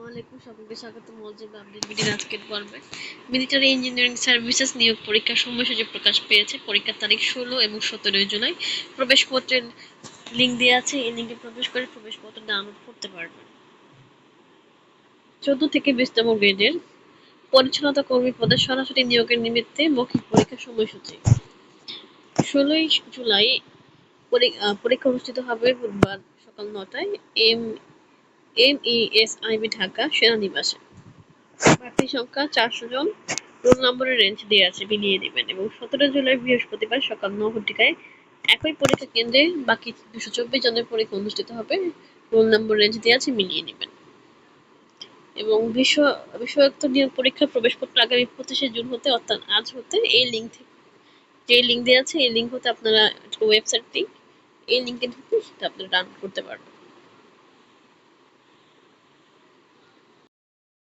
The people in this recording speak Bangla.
ওয়ালাইকুম সকলকে স্বাগত। মলজিব আপডেট ভিডিওর আজকের পর্বে। মিলিটারি ইঞ্জিনিয়ারিং সার্ভিসেস নিয়োগ পরীক্ষার সময়সূচি প্রকাশ পেয়েছে। পরীক্ষার তারিখ ষোলো এবং সতেরোই জুলাই। প্রবেশপত্রের লিঙ্ক দেওয়া আছে। এই লিঙ্কে প্রবেশ করে প্রবেশপত্র ডাউনলোড করতে পারবেন। চোদ্দ থেকে বিশতম গ্রেডের পরিচ্ছন্নতা কর্মী পদে সরাসরি নিয়োগের নিমিত্তে মৌখিক পরীক্ষার সময়সূচি। ষোলোই জুলাই পরীক্ষা অনুষ্ঠিত হবে বুধবার সকাল নটায়। এম এমইএসআইবি ঢাকা সেনানিবাসে। প্রার্থী সংখ্যা চারশো জন। রোল নম্বরের রেঞ্জ দিয়ে আছে মিলিয়ে নেবেন এবং সতেরো জুলাই বৃহস্পতিবার সকাল ন ঘটিকায় একই পরীক্ষা কেন্দ্রে বাকি দুশো চব্বিশ জনের পরীক্ষা অনুষ্ঠিত হবে। রোল নম্বর রেঞ্জ দিয়ে আছে মিলিয়ে নেবেন এবং বিশ্ব বিষয়োক্ত নিয়োগ পরীক্ষার প্রবেশপত্র আগামী পঁচিশে জুন হতে, অর্থাৎ আজ হতে, এই লিঙ্ক থেকে যে লিঙ্ক দেওয়া আছে, এই লিঙ্ক হতে আপনারা ওয়েবসাইটটি এই লিঙ্কে ঢুকে সেটা আপনারা ডাউনলোড করতে পারবেন।